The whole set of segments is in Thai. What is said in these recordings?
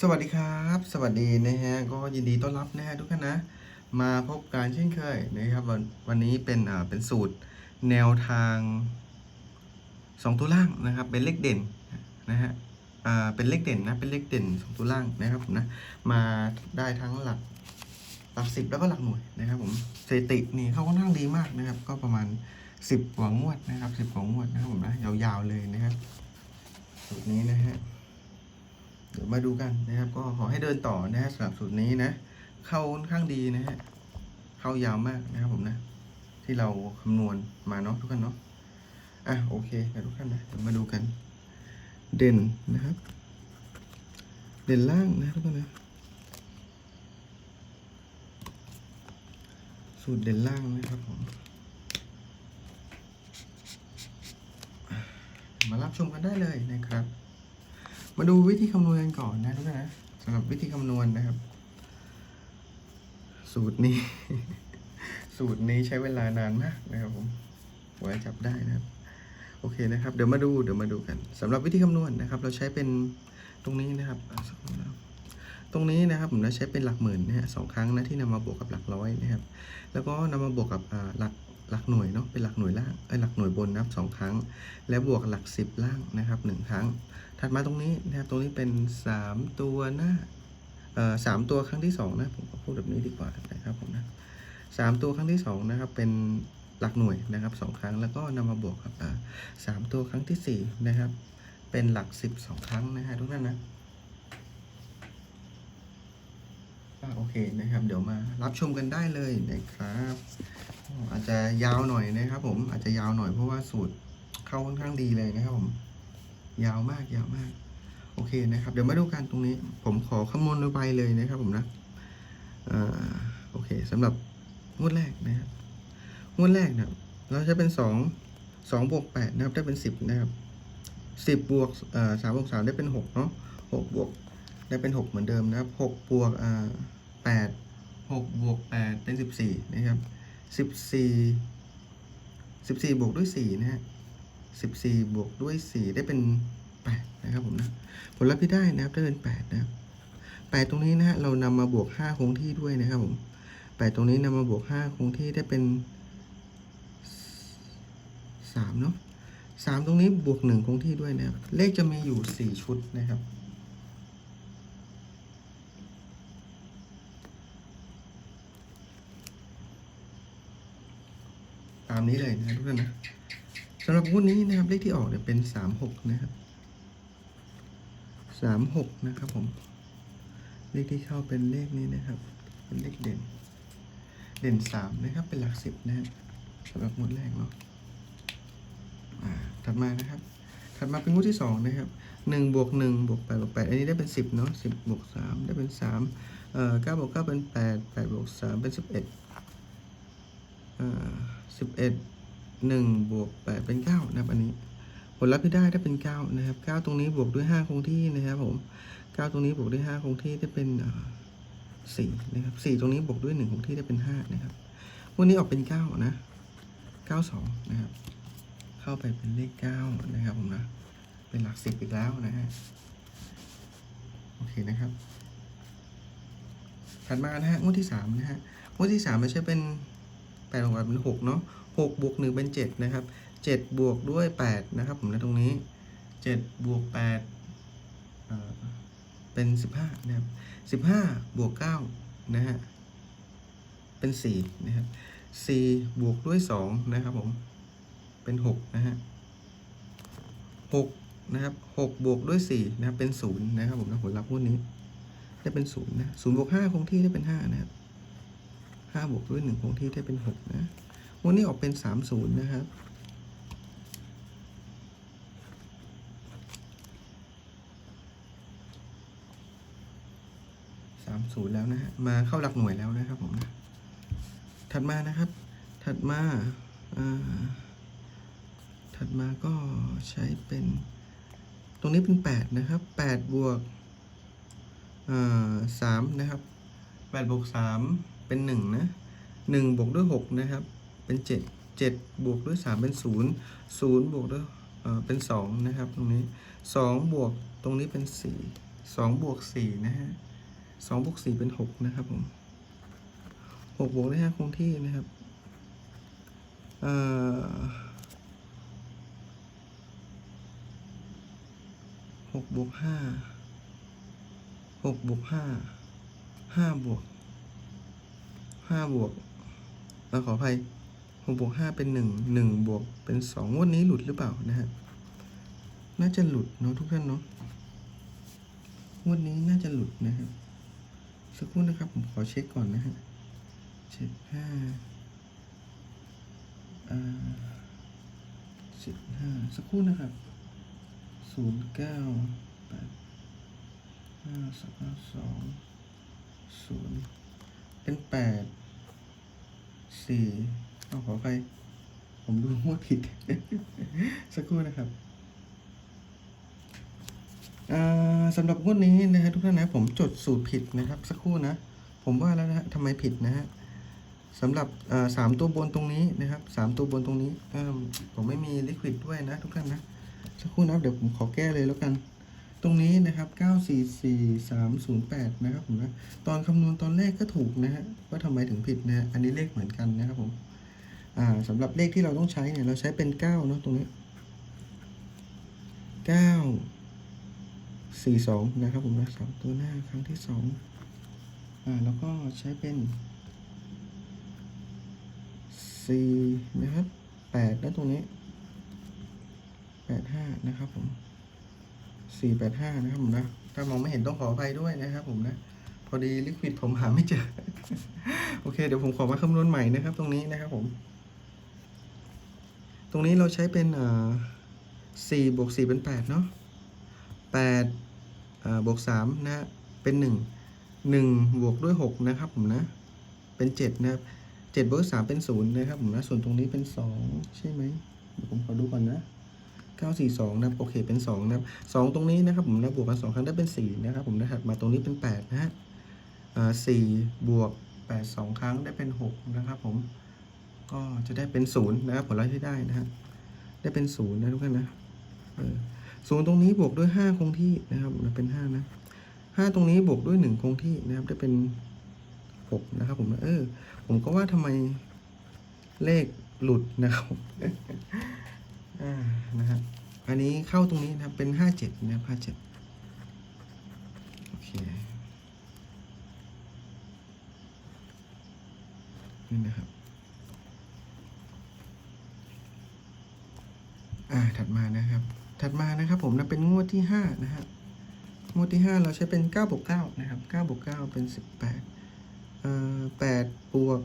สวัสดีครับ สวัสดีนะฮะก็ยินดีต้อนรับนะฮะทุกท่านนะ มาพบกันเช่นเคยนะครับวันวันนี้เป็นอ่าเป็นสูตรแนวทางสองตัวล่างนะครับ เป็นเลขเด่นนะฮะอ่าเป็นเลขเด่นนะเป็นเลขเด่นสองตัวล่างนะครับผมนะมาได้ทั้งหลักหลักสิบแล้วก็หลักหน่วยนะครับผมสถิตินี่เขาก็นั่งดีมากนะครับ ก็ประมาณสิบกว่างวดนะครับสิบกว่างวดนะครับผมนะยาวๆเลยนะครับสูตรนี้นะฮะ เดี๋ยวมาดูกันนะครับ ก็ขอให้เดินต่อนะฮะสำหรับสูตรนี้นะ เข้าค่อนข้างดีนะฮะ เข้ายาวมากนะครับผมนะ ที่เราคำนวณมาเนาะทุกท่านเนาะ อะโอเคนะทุกท่านนะ เดี๋ยวมาดูกัน เด่นนะครับ เด่นล่างนะทุกท่านนะ สูตรเด่นล่างนะครับผมมารับชมกันได้เลยนะครับ มาดูวิธีคำนวณกันก่อนนะทุกท่านนะสำหรับวิธีคำนวณนะครับ สูตรนี้ สูตรนี้ใช้เวลานานมากนะครับผมกว่าจะจับได้นะครับ โอเคนะครับ เดี๋ยวมาดูเดี๋ยวมาดูกันสำหรับวิธีคำนวณนะครับ เราใช้เป็นตรงนี้นะครับสักครู่นะครับตรงนี้นะครับผมจะใช้เป็นหลักหมื่นนะฮะสองครั้งนะที่นำมาบวกกับหลักร้อยนะครับ แล้วก็นำมาบวกกับหลัก หลักหน่วยเนาะเป็นหลักหน่วยล่างเอ้หลักหน่วยบนนะครับสองครั้ง และบวกหลักสิบล่างนะครับหนึ่งครั้ง ถัดมาตรงนี้นะครับตรงนี้เป็นสามตัวหน้าเอ่อสามตัวครั้งที่สองนะผมก็พูดแบบนี้ดีกว่านะครับผมนะสามตัวครั้งที่สองนะครับเป็นหลักหน่วยนะครับสองครั้งแล้วก็นำมาบวกกับอ่าสามตัวครั้งที่สี่นะครับเป็นหลักสิบสองครั้งนะฮะทุกท่านนะ โอเคนะครับ เดี๋ยวมารับชมกันได้เลยนะครับ อาจจะยาวหน่อยนะครับ ผมอาจจะยาวหน่อยเพราะว่าสูตรเข้าค่อนข้างดีเลยนะครับผม ยาวมากยาวมาก โอเคนะครับ เดี๋ยวมาดูกันตรงนี้ ผมขอคำนวณไปเลยนะครับ ผมนะอโอเคสำหรับงวดแรกนะครับงวดแรกนะเราจะเป็นสองสองบวกแปดนะครับ ได้เป็นสิบนะครับสิบบวกสามบวกสามได้เป็นหกเนาะหกบวกได้เป็นหกเหมือนเดิมนะครับหกบวกอ่า แปดหกบวกแปดเป็นสิบสี่นะครับสิบสี่สิบสี่บวกด้วยสี่นะฮะสิบสี่บวกด้วยสี่ได้เป็นแปดนะครับผมนะผลลัพธ์ที่ได้นะครับได้เป็นแปดนะครับแปดตรงนี้นะฮะเรานำมาบวกห้าคงที่ด้วยนะครับผมแปดตรงนี้นำมาบวกห้าคงที่ได้เป็นสามเนาะสามตรงนี้บวกหนึ่งคงที่ด้วยนะครับ เลขจะมีอยู่สี่ชุดนะครับามนี้เลยนะทุกท่านนะสำหรับงวดนี้นะครับเลขที่ออกเนี่ยเป็นสามหกนะครับสามหกนะครับผม เลขที่เข้าเป็นเลขนี้นะครับ เป็นเลขเด่น เด่นสามนะครับ เป็นหลักสิบนะฮะสำหรับงวดแรกเนาะถัดมานะครับ ถัดมาเป็นงวดที่สองนะครับหนึ่งบวกหนึ่งบวกแปดบวกแปดอันนี้ได้เป็นสิบเนาะสิบบวกสามได้เป็นสามเอ่อเก้าบวกเก้าเป็นแปดแปดบวกสามเป็นสิบเอ็ด สิบเอ็ดหนึ่งบวกแปดเป็นเก้านะครับอันนี้ ผลลัพธ์ที่ได้ได้เป็นเก้านะครับเก้าตรงนี้บวกด้วยห้าคงที่นะครับผมเก้าตรงนี้บวกด้วยห้าคงที่ได้เป็นสี่นะครับสี่ตรงนี้บวกด้วยหนึ่งคงที่ได้เป็นห้านะครับวันนี้ออกเป็นเก้านะเก้าสองนะครับ เข้าไปเป็นเลขเก้านะครับผมนะเป็นหลักสิบอีกแล้วนะฮะโอเคนะครับถัดมานะฮะงวดที่สามนะฮะงวดที่สามไม่ใช่เป็น แปดบวกแปดเป็นหกเนาะหกบวกหนึ่งเป็นเจ็ดนะครับเจ็ดบวกด้วยแปดนะครับผมนะตรงนี้เจ็ดบวกแปดเอ่อเป็นสิบห้านะครับสิบห้าบวกเก้านะฮะเป็นสี่นะครับสี่บวกด้วยสองนะครับผมเป็นหกนะฮะหกนะครับหกบวกด้วยสี่นะครับเป็นศูนย์นะครับผมนะผลลัพธ์พวกนี้ได้เป็นศูนย์นะศูนย์บวกห้าคงที่ได้เป็นห้านะครับ ห้าบวกด้วยหนึ่งคงที่ได้เป็นหกนะวันนี้ออกเป็นสามศูนย์นะครับสามศูนย์แล้วนะฮะ มาเข้าหลักหน่วยแล้วนะครับผมนะ ถัดมานะครับ ถัดมาาถัดมาก็ใช้เป็น ตรงนี้เป็นแปดนะครับแปดบวกสามนะครับแปดบวกสาม เป็นหนึ่งนะหนึ่งบวกด้วยหกนะครับ เป็นเจ็ดเจ็ดบวกด้วยสามเป็นศูนย์ศูนย์บวกด้วยเอ่อเป็นสองนะครับตรงนี้สองบวกตรงนี้เป็นสี่สองบวกสี่นะฮะสองบวกสี่เป็นหกนะครับผมหกบวกได้ห้าคงที่นะครับเอ่อหกบวกห้าหกบวกห้าห้าบวก ห้าบวกเอ่อขออภัยหกบวกห้าเป็นหนึ่งหนึ่งบวกเป็นสองงวดนี้หลุดหรือเปล่านะฮะน่าจะหลุดเนาะทุกท่านเนาะงวดนี้น่าจะหลุดนะครับสักครู่นะครับผมขอเช็คก่อนนะฮะเจ็ดห้าอ่าสิบห้าสักครู่นะครับศูนย์เก้าแปดห้าสองสองศูนย์ เป็นแปดสี่เอาขอไปผมดูงวดผิด สักครู่นะครับสำหรับงวดนี้นะฮะทุกท่านนะผมจดสูตรผิดนะครับ สักครู่นะ ผมว่าแล้วนะฮะทำไมผิดนะฮะสำหรับสามตัวบนตรงนี้นะครับสามตัวบนตรงนี้ผมไม่มีลิควิดด้วยนะทุกท่านนะ สักครู่นะเดี๋ยวผมขอแก้เลยแล้วกัน ตรงนี้นะครับ944308 นะครับผมนะ ตอนคำนวณตอนแรกก็ถูกนะฮะ ว่าทำไมถึงผิดนะฮะอันนี้เลขเหมือนกันนะครับผม อ่าสำหรับเลขที่เราต้องใช้เนี่ย เราใช้เป็น 9 เนาะตรงนี้9สี่สองนะครับผมนะสามตัวหน้าครั้งที่สองอ่า แล้วก็ใช้เป็นสี่นะครับแปดแล้วตรงนี้แปดห้านะครับผม สี่แปดห้านะครับผมนะ ถ้ามองไม่เห็นต้องขออภัยด้วยนะครับผมนะ พอดีลิควิดผมหาไม่เจอ โอเค เดี๋ยวผมขอมาคำนวณใหม่นะครับ ตรงนี้นะครับผม ตรงนี้เราใช้เป็นอ่าสี่บวกสี่เป็นแปดเนาะแปดอ่าบวกสามนะฮะเป็นหนึ่งหนึ่งบวกด้วยหกนะครับผมนะ เป็นเจ็ดนะครับเจ็ดบวกสามเป็นศูนย์นะครับผมนะ ส่วนตรงนี้เป็นสองใช่ไหมเดี๋ยวผมขอดูก่อนนะ เก้าสี่สองนะครับโอเคเป็นสองนะครับสองตรงนี้นะครับผมนะบวกกันสองครั้งได้เป็นสี่นะครับผมนะถัดมาตรงนี้เป็นแปดนะฮะสี่บวกแปดสองครั้งได้เป็นหกนะครับผมก็จะได้เป็นศูนย์นะครับผลลัพธ์ที่ได้นะฮะได้เป็นศูนย์นะทุกท่านนะศูนย์ตรงนี้บวกด้วยห้าคงที่นะครับเป็นห้านะห้าตรงนี้บวกด้วยหนึ่งคงที่นะครับได้เป็นหกนะครับผมเออผมก็ว่าทำไมเลขหลุดนะครับ อ่านะฮะอันนี้เข้าตรงนี้นะครับเป็นห้าเจ็ดนะห้าเจ็ดโอเคนี่นะครับอ่าถัดมานะครับ ถัดมานะครับผมนะเป็นงวดที่ห้านะฮะงวดที่ห้าเราใช้เป็นเก้าบวกเก้านะครับเก้าบวกเก้าเป็นสิบแปดเอ่อแปดบวก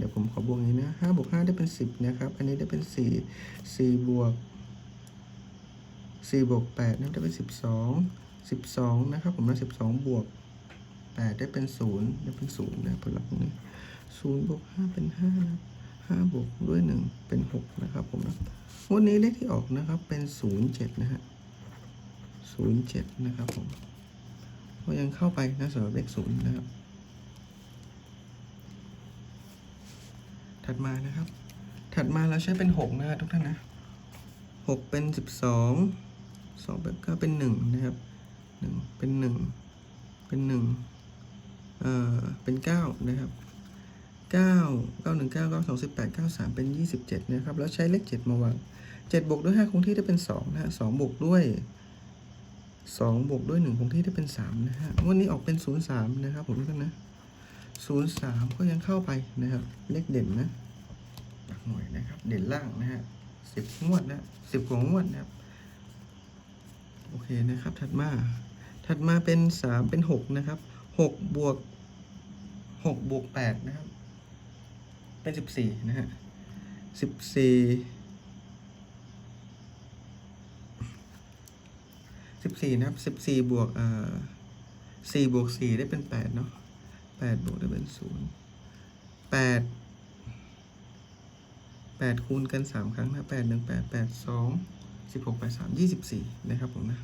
เดี๋ยวผมขอบวกนี้นะห้าบวกห้าได้เป็นสิบนะครับ อันนี้ได้เป็นสี่สี่บวกสี่บวกแปดนับได้เป็นสิบสองสิบสองนะครับผมนะสิบสองบวกแปดได้เป็นศูนย์ได้เป็นศูนย์นะผลลัพธ์ตรงนี้ศูนย์บวกห้าเป็นห้านะห้าบวกด้วยหนึ่งเป็นหกนะครับผมนะวันนี้เลขที่ออกนะครับเป็นศูนย์เจ็ดนะฮะศูนย์เจ็ดนะครับผมก็ยังเข้าไปนะสำหรับเลขศูนย์นะครับ ถัดมานะครับ ถัดมาเราใช้เป็นหกนะฮะทุกท่านนะหกเป็นสิบสองสองแบบเก้าเป็นหนึ่งนะครับหนึ่งเป็นหนึ่งเป็นหนึ่งเอ่อ เป็นเก้านะครับเก้าเก้าหนึ่งเก้าเก้าสองสิบแปดเก้าสามเป็นยี่สิบเจ็ดนะครับ แล้วใช้เลขเจ็ดมาวางเจ็ดบวกด้วยห้าคงที่ได้เป็นสองนะฮะสองบวกด้วยสองบวกด้วยหนึ่งคงที่ได้เป็นสามนะฮะวันนี้ออกเป็นศูนย์สามนะครับผมทุกท่านนะ ศูนย์สามก็ยังเข้าไปนะครับ เลขเด่นนะหลักหน่วยนะครับ เด่นล่างนะฮะสิบงวดนะสิบกว่างวดนะครับ โอเคนะครับ ถัดมา ถัดมาเป็นสามเป็นหกนะครับหกบวกหกบวกแปดนะครับ เป็นสิบสี่นะฮะสิบสี่สิบสี่นะครับสิบสี่บวกเอ่าสี่บวกสี่ได้เป็นแปดเนาะ แปดบวกได้เป็นศูนย์แปดแปดคูณกันสามครั้งนะแปดหนึ่งแปดแปดสองสิบหกแปดสามยี่สิบสี่นะครับผมนะ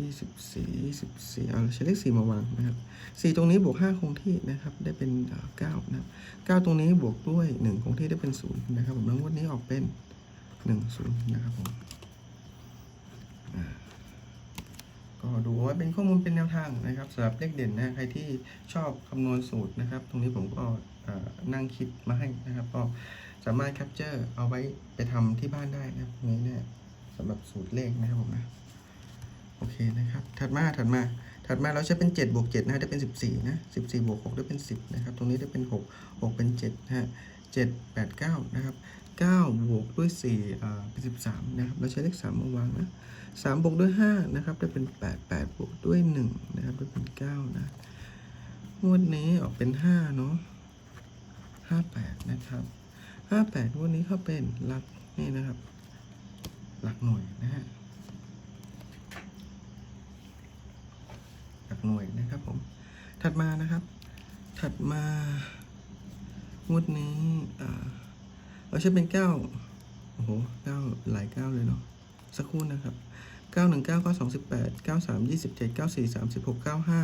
ยี่สิบสี่ยี่สิบสี่เอาใช้เลขสี่มาวางนะครับสี่ตรงนี้บวกห้าคงที่นะครับได้เป็นเก้านะครับเก้าตรงนี้บวกด้วยหนึ่งคงที่ได้เป็นศูนย์นะครับผมแล้วงวดนี้ออกเป็นหนึ่งศูนย์นะครับผมอ่า ก็ดูเอาไว้เป็นข้อมูลเป็นแนวทางนะครับสำหรับเลขเด่นนะใครที่ชอบคำนวณสูตรนะครับ ตรงนี้ผมก็นั่งคิดมาให้นะครับ ก็สามารถแคปเจอร์เอาไว้ไปทำที่บ้านได้นะครับตรงนี้เนี่ยสำหรับสูตรเลขนะครับผมนะโอเคนะครับ ถัดมาถัดมาถัดมาเราใช้เป็น7บวก7นะฮะได้เป็น 14นะ14บวก6ได้เป็น 10นะครับตรงนี้ได้เป็น 6 6 เป็น7นะฮะ7 8 9นะครับ9บวกด้วย4อ่าเป็น13นะครับเราใช้เลข3มาวางนะ 3บวกด้วย5นะครับได้เป็น 8 8บวกด้วย1นะครับได้เป็น 9 นะงวดนี้ออกเป็น 5 เนาะ58 นะครับ 58งวดนี้เขาเป็นหลักนี่นะครับ หลักหน่วยนะฮะหลักหน่วยนะครับผม ถัดมานะครับ ถัดมางวดนี้อ่าเราใช้เป็นเก้าโอ้โหเก้าหลายเก้าเลยเนาะ สักครู่นะครับเก้าหนึ่งเก้าเก้าสองสิบแปดเก้าสามยี่สิบเจ็ดเก้าสี่สามสิบหกเก้าห้า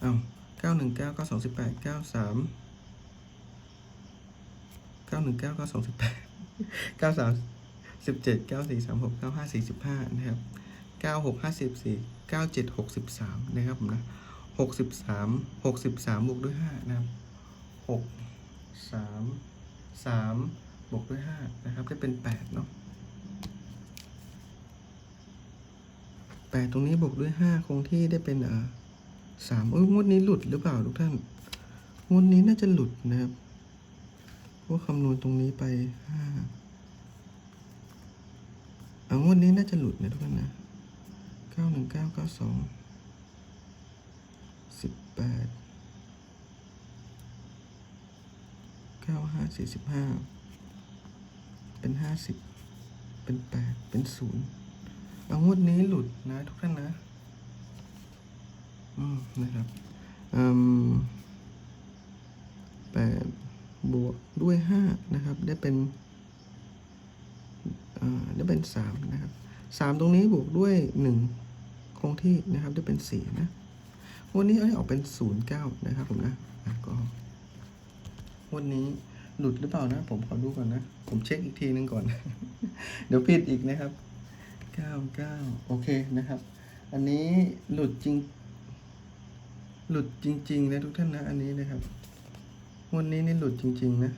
เอาเก้าหนึ่งเก้าเก้าสองสิบแปดเก้าสามเก้าหนึ่งเก้าเก้าสองสิบแปดเก้าสามสิบเจ็ดเก้าสี่สามหกเก้าห้าสี่สิบห้านะครับเก้าหกห้าสิบสี่เก้าเจ็ดหกสิบสามนะครับผมนะหกสิบสามหกสิบสามบวกด้วยห้านะครับหกสามสามบวกด้วยห้านะครับได้เป็นแปดเนาะ แปดตรงนี้บวกด้วยห้าคงที่ได้เป็นอ่าสามเอ้ยงวดนี้หลุดหรือเปล่าทุกท่านงวดนี้น่าจะหลุดนะครับเพราะว่าคำนวณตรงนี้ไปห้าอ่างวดนี้น่าจะหลุดนะทุกท่านนะเก้าหนึ่งเก้าเก้าสองสิบแปดเก้าห้าสี่สิบห้าเป็นห้าสิบเป็นแปดเป็นศูนย์ เอางวดนี้หลุดนะ ทุกท่านนะ อืมนะครับอืมแปดบวกด้วยห้านะครับ ได้เป็นอ่าได้เป็นสามนะครับสามตรงนี้บวกด้วยหนึ่งคงที่นะครับ ได้เป็นสี่นะวันนี้เอาให้ออกเป็นศูนย์เก้านะครับผมนะอะก็วันนี้หลุดหรือเปล่านะ ผมขอดูก่อนนะ ผมเช็คอีกทีนึงก่อน เดี๋ยวผิดอีกนะครับ เก้าเก้าโอเคนะครับ อันนี้หลุดจริง หลุดจริง ๆ นะทุกท่านนะ อันนี้นะครับวันนี้นี่หลุดจริง ๆ นะ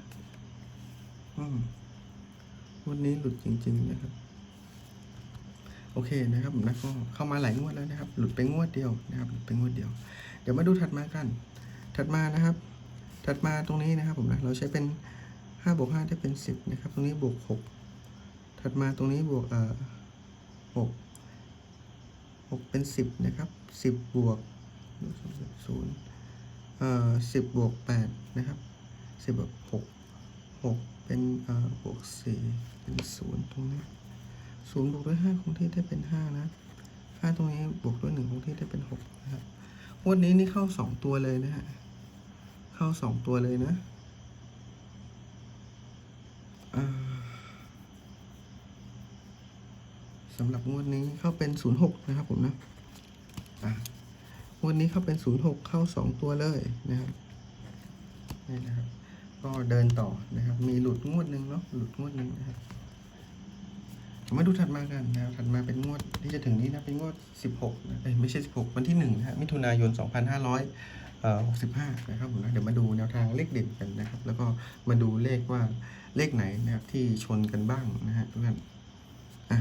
อืมวันนี้หลุดจริง ๆ นะครับ โอเคนะครับนะก็เข้ามาหลายงวดแล้วนะครับ หลุดไปงวดเดียวนะครับหลุดไปงวดเดียว เดี๋ยวมาดูถัดมากัน ถัดมานะครับ ถัดมาตรงนี้นะครับผมนะเราใช้เป็นห้าบวกห้าได้เป็นสิบนะครับ ตรงนี้บวกหกถัดมาตรงนี้บวกเอ่อ หกหกเป็นสิบนะครับสิบบวกศูนย์เอ่อสิบบวกแปดนะครับสิบบวกหกหกเป็นเอ่อบวกสี่เป็นศูนย์ตรงนี้ศูนย์บวกด้วยห้าคงที่ได้เป็นห้านะห้าตรงนี้บวกด้วยหนึ่งคงที่ได้เป็นหกนะครับวันนี้นี่เข้าสองตัวเลยนะฮะเข้าสองตัวเลยนะอ่า สำหรับงวดนี้เข้าเป็นศูนย์หกนะครับผมนะอะงวดนี้เข้าเป็นศูนย์หกเข้าสองตัวเลยนะครับนี่นะครับ ก็เดินต่อนะครับ มีหลุดงวดหนึ่งเนาะหลุดงวดหนึ่งนะครับมาดูถัดมากันนะครับถัดมาเป็นงวดที่จะถึงนี้นะเป็นงวด 16นะเอ้ยไม่ใช่ 16 วันที่1นะฮะมิถุนายน 2565 นะครับผมนะเดี๋ยวมาดูแนวทางเลขเด่นกันนะครับ แล้วก็มาดูเลขว่าเลขไหนนะครับที่ชนกันบ้างนะฮะทุกท่านอะ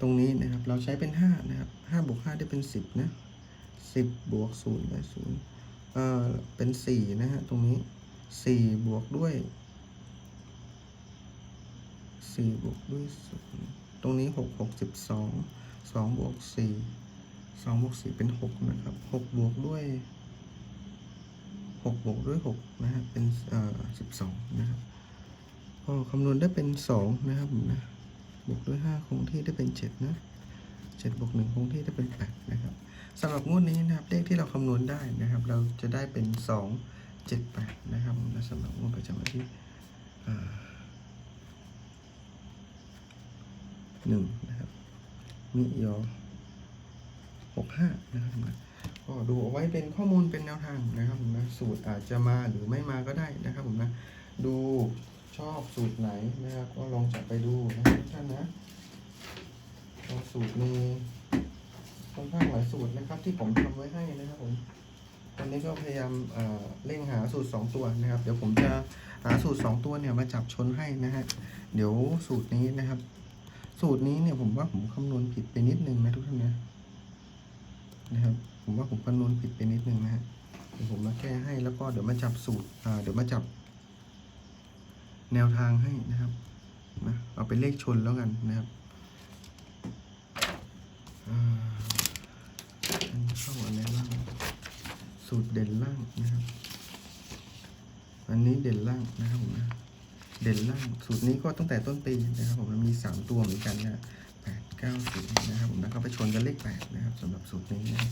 ตรงนี้นะครับ เราใช้เป็น 5 นะครับ5บวก5ได้เป็น 10 นะ 10 บวก0ได้0เอ่อเป็น 4 นะฮะ ตรงนี้ 4 บวกด้วยสี่บวกด้วยศูนย์ตรงนี้หกหกสิบสองสองบวกสี่สองบวกสี่เป็นหกนะครับหกบวกด้วยหกบวกด้วยหกนะฮะ เป็นเอ่อสิบสองนะครับพอคำนวณได้เป็นสองนะครับนะ บวกด้วยห้าคงที่ได้เป็นเจ็ดนะเจ็ดบวกหนึ่งคงที่ได้เป็นแปดนะครับสำหรับงวดนี้นะครับเลขที่เราคำนวณได้นะครับ เราจะได้เป็นสองเจ็ดแปดนะครับผมนะสำหรับงวดประจำวันที่อ่าหนึ่งนะครับมิยอหกห้านะครับนะก็ดูเอาไว้เป็นข้อมูลเป็นแนวทางนะครับผมนะสูตรอาจจะมาหรือไม่มาก็ได้นะครับผมนะดู ชอบสูตรไหนนะครับ ก็ลองจับไปดูนะทุกท่านนะตัวสูตรมีค่อนข้างหลายสูตรนะครับ ที่ผมทำไว้ให้นะครับผมตอนนี้ก็พยายามเอ่อเร่งหาสูตร 2 ตัวนะครับ เดี๋ยวผมจะหาสูตร 2 ตัวเนี่ยมาจับชนให้นะฮะเดี๋ยวสูตรนี้นะครับ สูตรนี้เนี่ยผมว่าผมคำนวณผิดไปนิดนึงนะทุกท่านนะนะครับ ผมว่าผมคำนวณผิดไปนิดนึงนะฮะเดี๋ยวผมมาแก้ให้แล้วก็เดี๋ยวมาจับสูตรเดี๋ยวมาจับ แนวทางให้นะครับนะเอาเป็นเลขชนแล้วกันนะครับอันนี้เข้าอะไรล่างสูตรเด่นล่างนะครับ อันนี้เด่นล่างนะครับผมนะเด่นล่างสูตรนี้ก็ตั้งแต่ต้นปีนะครับผมมันมีสามตัวเหมือนกันนะแปดเก้าศูนย์นะครับผมนะก็ไปชนกันเลขแปดนะครับสำหรับสูตรนี้นะครับ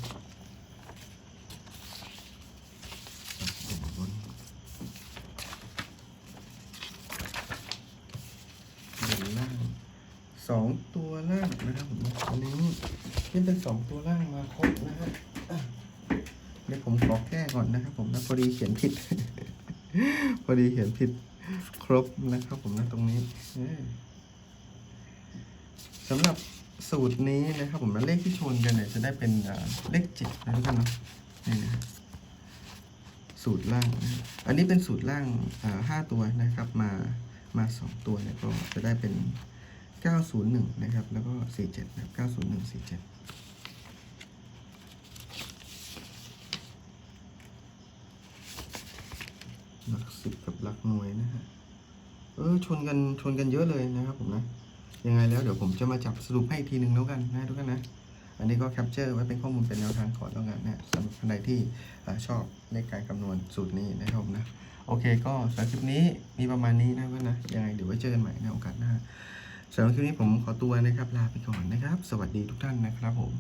เด่นบน เด่นล่างสอง ตัวล่างนะครับผมอันนี้นี่เป็นสองตัวล่างมาครบนะฮะอะเดี๋ยวผมขอแก้ก่อนนะครับ ผมนะพอดีเขียนผิด พอดีเขียนผิดครบนะครับ ผมนะตรงนี้สำหรับสูตรนี้นะครับ ผมนะเลขที่ชนกันเนี่ยจะได้เป็นเลขเจ็ดนะทุกท่านเนาะนี่นะสูตรล่างนะอันนี้เป็นสูตรล่างห้าตัวนะครับ มามาสองตัวเนี่ยก็จะได้เป็น 901 นะครับ แล้วก็ 47นะครับ901 47หลักสิบกับหลักหน่วยนะฮะ เออชนกันชนกันเยอะเลยนะครับผมนะ ยังไงแล้วเดี๋ยวผมจะมาจับสรุปให้อีกทีหนึ่งแล้วกันนะทุกท่านนะ อันนี้ก็แคปเจอร์ไว้เป็นข้อมูลเป็นแนวทางก่อแล้วกันนะสำหรับท่านใดที่ชอบในการคำนวณสูตรนี้นะครับผมนะ โอเคก็สำหรับคลิปนี้มีประมาณนี้นะเพื่อนนะ ยังไงเดี๋ยวไว้เจอกันใหม่ในโอกาสหน้า สำหรับคลิปนี้ผมขอตัวนะครับลาไปก่อนนะครับ สวัสดีทุกท่านนะครับผม